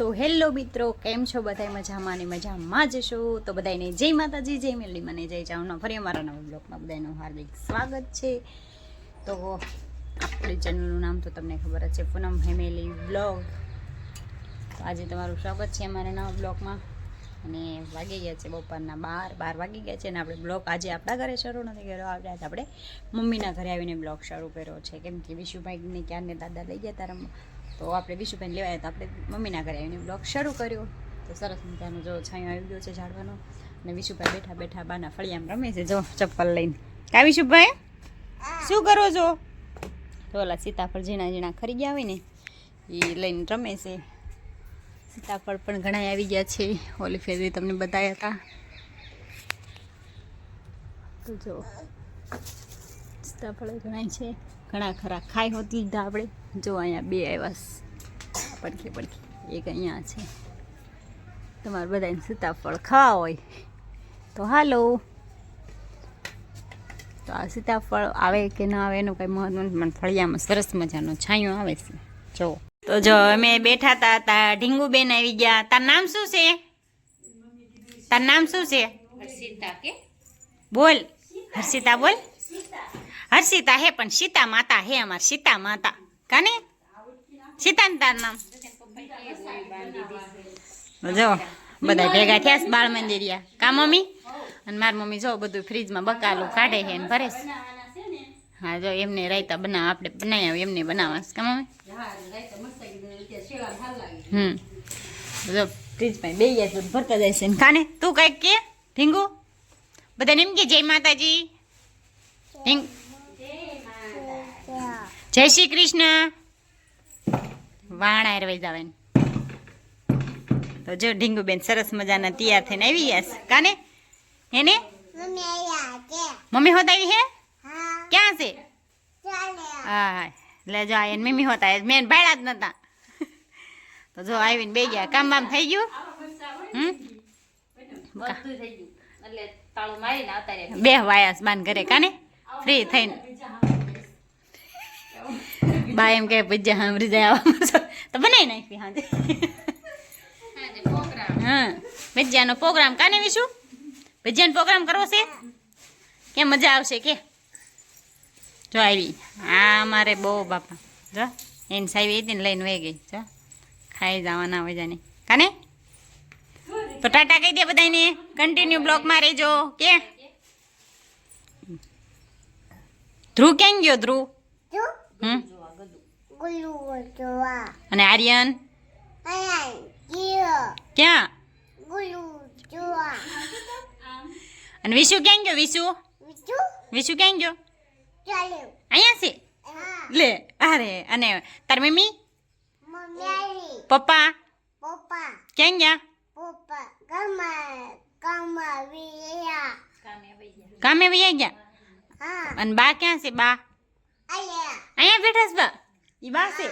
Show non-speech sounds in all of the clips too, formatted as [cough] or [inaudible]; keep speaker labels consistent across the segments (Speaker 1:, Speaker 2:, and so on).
Speaker 1: તો હેલો મિત્રો, કેમ છો બધા મજામાં ને મજામાં જ છો? તો બધાને જય માતાજી, જય મેલી મને જય જાઉના. ફરી અમારા નવા બ્લોગમાં બધાનું હાર્દિક સ્વાગત છે. તો આપણી ચેનલનું નામ તો તમને ખબર જ છે, પૂનમ ફેમિલી બ્લોગ તો આજે તમારું સ્વાગત છે અમારા નવા બ્લોગમાં અને વાગી ગયા છે બપોરના બાર બાર વાગી ગયા છે અને આપણે બ્લોગ આજે આપણા ઘરે શરૂ નથી કર્યો. આજે આપણે મમ્મીના ઘરે આવીને બ્લોગ શરૂ કર્યો છે. કેમ કે વિશુભાઈને ક્યારને દાદા લઈ ગયા તારા તો આપણે વિશુભાઈને લેવાય તો આપણે મમ્મીના ઘરે આવીને બ્લોગ શરૂ કર્યો. તો સરસ મજાનો જો છાંયો આવી ગયો છે ઝાડવાનો. અને વિશુભાઈ બેઠા બેઠા બાના ફળિયામાં રમે છે જો ચપ્પલ લઈને. કા વિશુભાઈ? શું કરો છો? તો ઓલા સીતાફળ ઝીણા ઝીણા ખરી ગયા હોય ને એ લઈને રમે છે. સીતાફળ પણ ઘણા આવી ગયા છે. ઓલી ફેરી તમને બતાવ્યા હતા. તો જો સીતાફળ ઘણા છે. ઘણા ખરા ખાઈ હોત લીધા આપણે. જો અહીંયા બે આવ્યા પડખી પડખે. એક અહીંયા છે. તમારે બધાને સીતાફળ ખાવા હોય. તો હાલો. તો આ સીતાફળ આવે કે ના આવે એનું કંઈ મહત્વ નથી. પણ ફળિયામાં સરસ મજાનો છાંયો આવે છે. જો. તો જો અમે બેઠા હતા તા ઢીંગુબેન આવી ગયા. તાર નામ શું છે? તાર નામ શું છે?
Speaker 2: હર્ષિતા કે?
Speaker 1: બોલ. હર્ષિતા બોલ. હર્ષિતા હે પણ સીતા માતા હે અમાર સીતા માતા. કાને? સીતાન તાર નામ. જો બધા ભેગા થયા છે બાળ મંદિરિયા. કા મમ્મી? અને મારી મમ્મી જો બધું ફ્રીજમાં બકાલું કાઢે છે ને ભરે છે. હા જો એમને રાયતા બનાવ આપણે બનાવ્યા હોય એમને બનાવવા છે. કા મમ્મી? હમ. જો ફ્રીજમાં બે ગયા તો ભરતા જાય છે ને કાને? તું કંઈક કે ઢીંગુ? બધાને એમ કે જય માતાજી. ઢીંગ જય શ્રી કૃષ્ણ. વાણા રવાઈ જાવે તો જો ઢીંગુબેન સરસ મજાના તૈયાર થઈને આવી ગયા છે. કાને? હેને મમ્મી હોત આવી હે? ક્યાં છે? હા હા. લે જો આ એને મમ્મી હોતા મેન ભાડા જ નતા. તો જો આવીને બે ગયા. કામ બામ થઈ ગયું? હમ?
Speaker 2: બધું થઈ ગયું. એટલે તાળું મારીને આવતા રહ્યા.
Speaker 1: બે વાયાસ બાન ઘરે. કાને? ફ્રી થઈને. બા એમ કે ભજીયા સાંભળી જાય તો બનાવી નાખી હાજે. હા ભજીયાનો પ્રોગ્રામ કાને વિશું? ભજીયાનો પ્રોગ્રામ કરવો છે? કે મજા આવશે કે? જો આવી. હા મારે બહુ બાપા. જો એને સાહેબ એ ને લઈને વહી ગઈ. જો ખાઈ જવાના હોય જાને કાને? તો ટાટા કહી દે બધાને કન્ટિન્યુ બ્લોકમાં રહેજો. કે? ધ્રુવ ક્યાં ગયો ધ્રુવ? હમ? અને આર્યન? ક્યાં? અને વિશુ ક્યાં ગયો? વિશુ? વિશુ? ક્યાં ગયો? અહીંયા છે? લે અરે અને તાર મમ્મી? પપ્પા? ક્યાં ગયા? કામે વૈયા. ગયા? અને બા ક્યાં છે બા? અહીંયા બેઠા છે બા? ઈ બા છે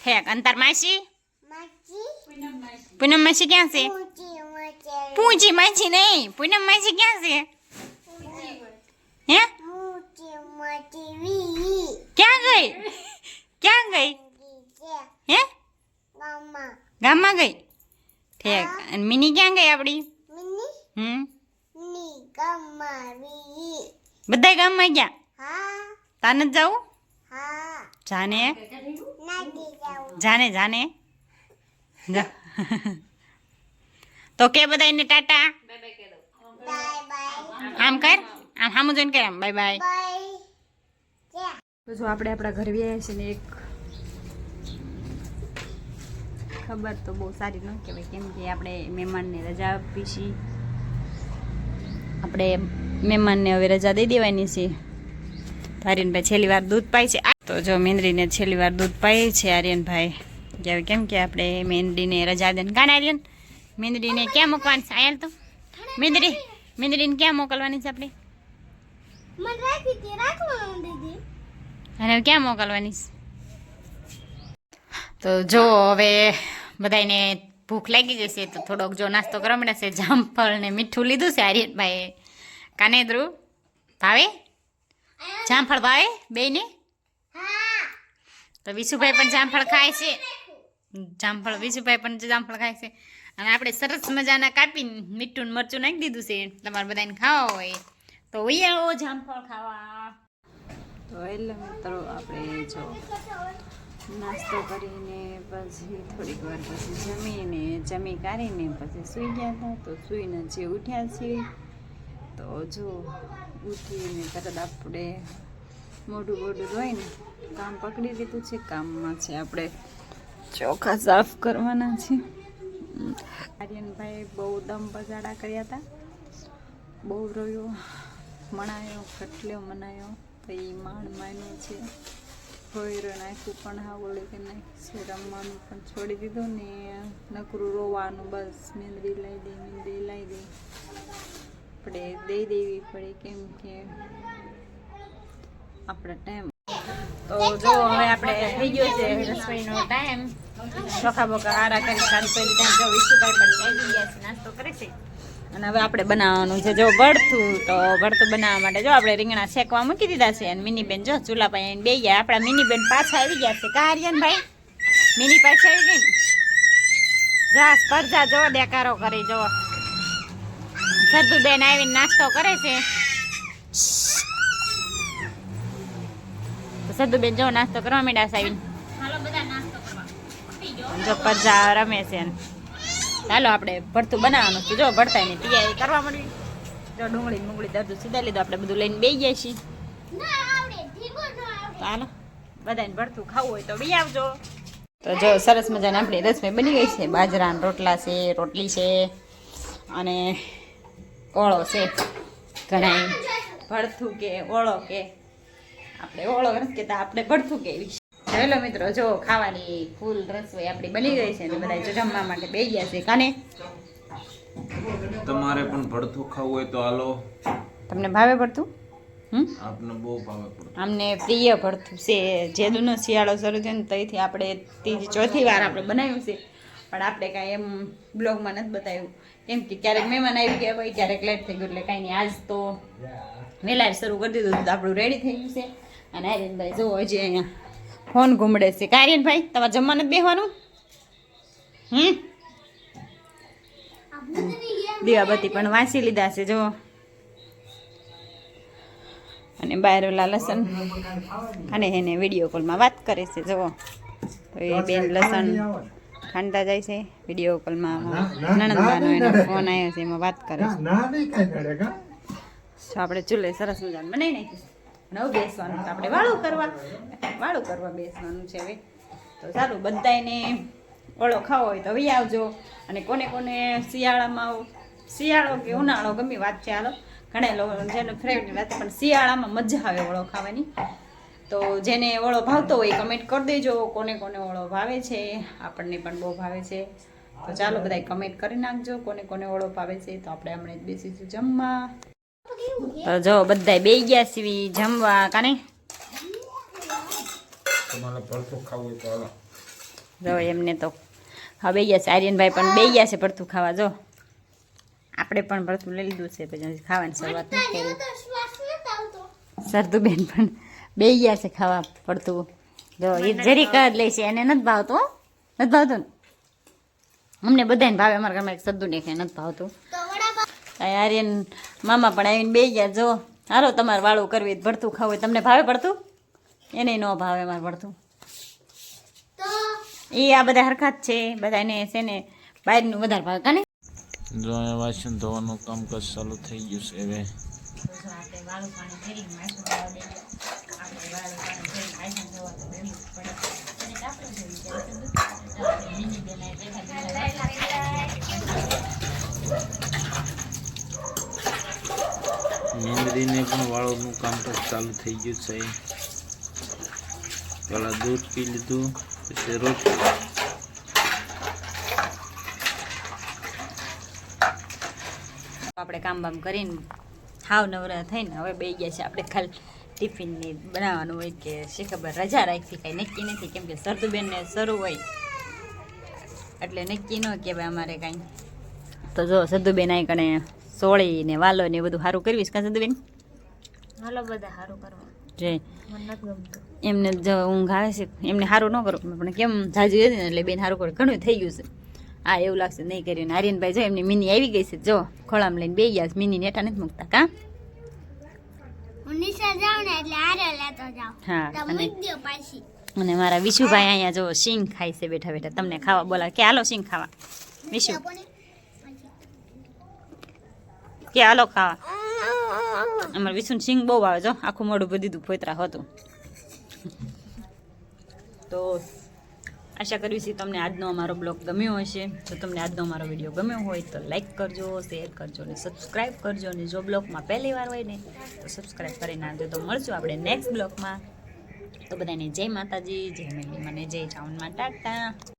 Speaker 1: હેક અને તાર માસી પૂનમ માસી ક્યાં છે પૂંચી માસી નહીં પૂનમ માસી ક્યાં છે હે ક્યાં ગઈ ક્યાં ગઈ હે ગામમાં ગઈ ઠેક અને મિની ક્યાં ગઈ આપણી હમ બધા ગામમાં ગયા તાને જ જાવું જાને? જાને જાને. [laughs] તો કે બધા એને ટાટા? આમ કર. આમ હામું જોઈને કર આમ. Bye bye. જો આપણે આપણા ઘરે વ્યાય છે ને એક ખબર તો બહુ સારી ન કહેવાય. કેમ કે આપણે મહેમાનને રજા આપી છીએ આપણે મહેમાનને હવે રજા દઈ દેવાની છે. તારીને ભાઈ છેલ્લી વાર દૂધ પાય છે. તો જો મેંદરીને છેલ્લી વાર દૂધ પાય છે આર્યનભાઈ. હવે કેમ કે આપણે મેંદરીને રજા દે કાણ આર્યન મેંદરીને ક્યાં મૂકવાની છે? આયલ તો. મેંદરી મેંદરીને ક્યાં મોકલવાની છે આપણે? અને ક્યાં મોકલવાની છે? તો જો હવે બધાને ભૂખ લાગી જશે તો થોડોક જો નાસ્તો કરવા મળશે જામફળ ને મીઠું લીધું છે આર્યનભાઈ કાનેદ્રુ ભાવે? જામફળ ભાવે? બેયને? તો વિશુભાઈ પણ જામફળ ખાય છે. જામફળ, વિશુભાઈ પણ જામફળ ખાય છે. અને આપણે સરસ મજાના કાપીને મીઠું મરચું નાખી દીધું છે. તમારે બધાને ખાવા હોય તો આવો જામફળ ખાવા. તો એટલે મિત્રો આપણે જો નાસ્તો કરીને પછી થોડીક વાર પછી જમીને, જમી કાઢીને પછી સૂઈ ગયા હતા. તો સૂઈને જે ઉઠ્યા છીએ, તો જો ઉઠીને તરત આપણે મોઢું મોઢું ધોઈને કામ પકડી લીધું છે. કામમાં છે આપણે ચોખા સાફ કરવાના છે. આર્યનભાઈ બહુ દમ બગાડા કર્યા હતા. બહુ રોયો, મણાયો કટલ્યો મનાયો. તો એ માણ માન્યો છે. ભોયરો નાખ્યું પણ હા ઓળે કે નાખ્યું રમવાનું પણ છોડી દીધું ને નકરું રોવાનું બસ. મીંદરી લઈ દે મીંદરી લઈ દે. આપણે દઈ દેવી પડે કેમ કે આપણે ટાઈમ તો જો હવે આપણે થઈ ગયો છે રસોઈનો ટાઈમ ચોખા બોખા આરા કરી સારી પહેલી ટાઈમ જો વિશુભાઈ પણ લાગી ગયા છે, નાસ્તો કરે છે. અને હવે આપણે બનાવવાનું છે, જો ભરથું, તો ભરથું બનાવવા માટે જો આપણે રીંગણા શેકવા મૂકી દીધા છે અને મિનીબેન જો ચૂલા પાસે બે ગયા. આપણા મિની બેન પાછા આવી ગયા છે. કા ભાઈ, મિની પાછા આવી ગઈ જા, સ્પર્ધા જો દેકારો કરી જો સરદુ બેન આવીને નાસ્તો કરે છે. સદુ બેન જો નાસ્તો કરવા માંડ્યા સાહેબ આવીને
Speaker 2: હાલો બધા
Speaker 1: જો પરજા રમે છે ને. ચાલો આપણે ભરતું બનાવવાનું છે જો ભરતાની તૈયારી કરવા મળી જો ડુંગળી મુંગળી દરદું સીધા લીધું આપણે બધું લઈને બે જાય છીએ ચાલો બધાને ભરતું ખાવું હોય તો બી આવજો તો જો સરસ મજાની આપણી રસમે બની ગઈ છે બાજરાના રોટલા છે રોટલી છે અને ઓળો છે ઘણા ભરથું કે ઓળો કે આપણે ઓળો નથી કહેતા આપણે ભરથું કેવી હેલો મિત્રો જો ખાવાની ફૂલ રસોઈ આપણી બની ગઈ છે ને બધા જમવા માટે બે ગયા છે. કાને?
Speaker 3: તમારે પણ ભડથું ખાવું હોય તો હાલો.
Speaker 1: તમને ભાવે ભરતું
Speaker 3: આપને બહુ ભાવે ભડથું
Speaker 1: અમને પ્રિય ભરતું છે. જેદુનો શિયાળો શરૂ થયો ને ત્યાંથી આપણે ત્રીજી ચોથી વાર આપણે બનાવ્યું છે. પણ આપણે કાંઈ એમ બ્લોગમાં નથી બતાવ્યું. કેમ કે ક્યારેક મહેમાન આવી ગયા હોય ક્યારેક લેટ થઈ ગયું એટલે કાંઈ નહીં. આજ તો વહેલા શરૂ કરી દીધું તો આપણું રેડી થઈ ગયું છે. અને આર્યનભાઈ જો હજી અહીંયા ફોન ઘૂમડે છે કાર્યનભાઈ આર્યનભાઈ તમારે જમવા નથી બેહવાનું હમ દીવાબત્તી પણ વાંચી લીધા છે જો અને બહાર ઓલા લસણ અને એને વીડિયો કોલમાં વાત કરે છે જુઓ તો એ બેન લસણ ખાંડતા જાય છે વીડિયો કોલમાં નણંદાનો એનો ફોન આવ્યો છે એમાં વાત કરે છે તો આપણે ચૂલે સરસ મજાનું બનાવી નાખીશું અને હવે બેસવાનું આપણે વાળું કરવા. વાળું કરવા બેસવાનું છે હવે. તો સારું બધાને ઓળો ખાવો હોય તો હવે આવજો. અને કોને કોને શિયાળામાં શિયાળો કે ઉનાળો, ગમે વાત છે હાલો. ઘણા લોકો જેને ફેવરેટ વાત પણ શિયાળામાં મજા આવે ઓળો ખાવાની. તો જેને ઓળો ભાવતો હોય કમેન્ટ કરી દેજો. કોને કોને ઓળો ભાવે છે, આપણને પણ બહુ ભાવે છે. તો ચાલો બધા કમેન્ટ કરી નાખજો. કોને કોને ઓળો ભાવે છે, તો આપણે હમણાં જ બેસીશું જમવા. તો જો બધા બે ગયા સીવી જમવા કાને
Speaker 3: તમારે ભડથું ખાવું હોય તો હાલો.
Speaker 1: જો એમને તો હા બે ગયા છે. આર્યનભાઈ પણ બે ગયા છે ભરતું ખાવા. જો આપણે પણ ભરતું લઈ લીધું છે પછી ખાવાની શરૂઆત નથી કરી. સરદુબેન પણ બે ગયા છે ખાવા પડતું જો એ જરી જ લે છે એને નથી ભાવતું નથી ભાવતું ને? અમને બધાને ભાવે અમારા ઘરમાં એક સદ્દુ ને નથી ભાવતું. આ આર્યન મામા પણ આવીને બે ગયા, જો. હાલો, તમારે વાળું કરવી ભરતું ખાવું હોય. તમને ભાવે પડતું એને ન ભાવે મારે પડતું એ આ બધા હરખા જ છે. બધાને છે ને બહારનું વધારે ભાવે કાને
Speaker 3: જો, અહીંયા વાસણ ધોવાનું કામકાજ ચાલુ થઈ ગયું છે હવે. મેંદરીને પણ વાળોનું કામકાજ ચાલુ થઈ ગયું છે. પહેલાં દૂધ પી લીધું, પછી રોટલી.
Speaker 1: આપણે કામ બામ કરીને હાવ નવરા થઈને હવે બે ગયા છે. આપણે ખાલી ટિફિનની બનાવવાનું હોય કે શી ખબર, રજા રાખી કાંઈ નક્કી નથી. કેમ કે સરદુબેનને શરૂ હોય. એટલે નક્કી ન કહેવાય અમારે કાંઈ. તો જો સરદુબેન આ કણે સોળી ને વાલો ને એ બધું સારું કરવીશ. કાં સદુબેન
Speaker 2: હાલો બધા સારું કરવા
Speaker 1: જે.
Speaker 2: મને નથી ગમતું.
Speaker 1: એમને જ ઊંઘ આવે છે. એમને સારું ન કરો પણ કેમ જાજુ હતી ને એટલે બેન સારું કરે. ઘણું થઈ ગયું છે. હા એવું લાગશે. નહીં કર્યું ને આર્યનભાઈ જો એમની મિની આવી ગઈ છે. જો ખોળામાં લઈને બે ગયા છે. મિની નેટા નથી મૂકતા. કા? અને મારા વિશુભાઈ અહીંયા જો સિંગ ખાય છે બેઠા બેઠા. તમને ખાવા બોલા કે હાલો સિંગ ખાવા. વિશુ. કે હાલો ખાવા. અમારે વિસુન સિંગ બહુ આવે જો આખું મોઢું ભરી દીધું ફોતરા હતું. તો આશા કરવી છે તમને આજનો અમારો બ્લોગ ગમ્યો હશે. જો તમને આજનો અમારો વીડિયો ગમ્યો હોય તો લાઈક કરજો, શેર કરજો અને સબસ્ક્રાઈબ કરજો. અને જો બ્લોગમાં પહેલી વાર હોય ને, તો સબસ્ક્રાઈબ કરી નાખજો. તો મળશું આપણે નેક્સ્ટ બ્લોગમાં. તો બધાને જય માતાજી, જય મેલી, મને જય ચાવનમાં, ટાટા.